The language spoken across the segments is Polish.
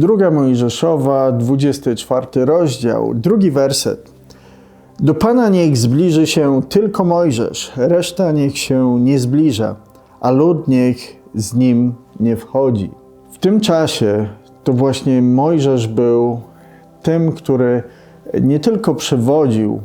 Druga Mojżeszowa, 24 rozdział, drugi werset. Do Pana niech zbliży się tylko Mojżesz, reszta niech się nie zbliża, a lud niech z nim nie wchodzi. W tym czasie to właśnie Mojżesz był tym, który nie tylko przewodził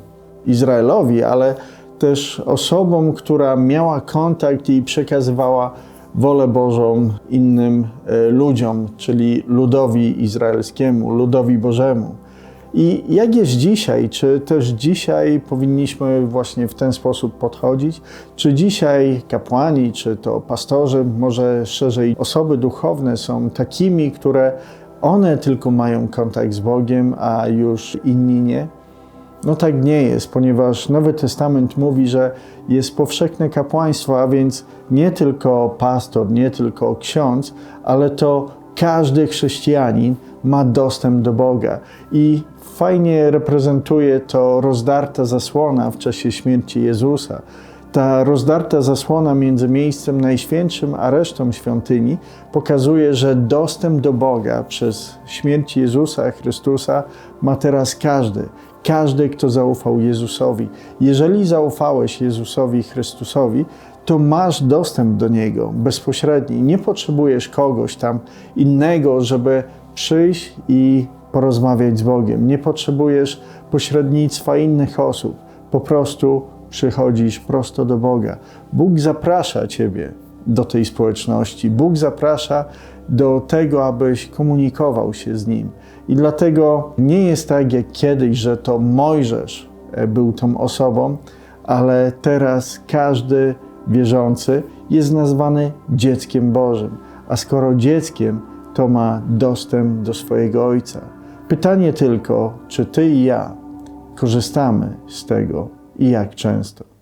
Izraelowi, ale też osobą, która miała kontakt i przekazywała wolę Bożą innym e, ludziom, czyli ludowi izraelskiemu, ludowi Bożemu. I jak jest dzisiaj? Czy też dzisiaj powinniśmy właśnie w ten sposób podchodzić? Czy dzisiaj kapłani, czy to pastorzy, może szerzej osoby duchowne są takimi, które one tylko mają kontakt z Bogiem, a już inni nie? No tak nie jest, ponieważ Nowy Testament mówi, że jest powszechne kapłaństwo, a więc nie tylko pastor, nie tylko ksiądz, ale to każdy chrześcijanin ma dostęp do Boga. I fajnie reprezentuje to rozdarta zasłona w czasie śmierci Jezusa. Ta rozdarta zasłona między miejscem najświętszym a resztą świątyni pokazuje, że dostęp do Boga przez śmierć Jezusa Chrystusa ma teraz każdy. Każdy, kto zaufał Jezusowi. Jeżeli zaufałeś Jezusowi Chrystusowi, to masz dostęp do Niego bezpośredni. Nie potrzebujesz kogoś tam innego, żeby przyjść i porozmawiać z Bogiem. Nie potrzebujesz pośrednictwa innych osób. Po prostu przychodzisz prosto do Boga. Bóg zaprasza Ciebie do tej społeczności. Bóg zaprasza do tego, abyś komunikował się z Nim. I dlatego nie jest tak jak kiedyś, że to Mojżesz e, był tą osobą, ale teraz każdy wierzący jest nazwany dzieckiem Bożym. A skoro dzieckiem, to ma dostęp do swojego Ojca. Pytanie tylko, czy Ty i ja korzystamy z tego i jak często.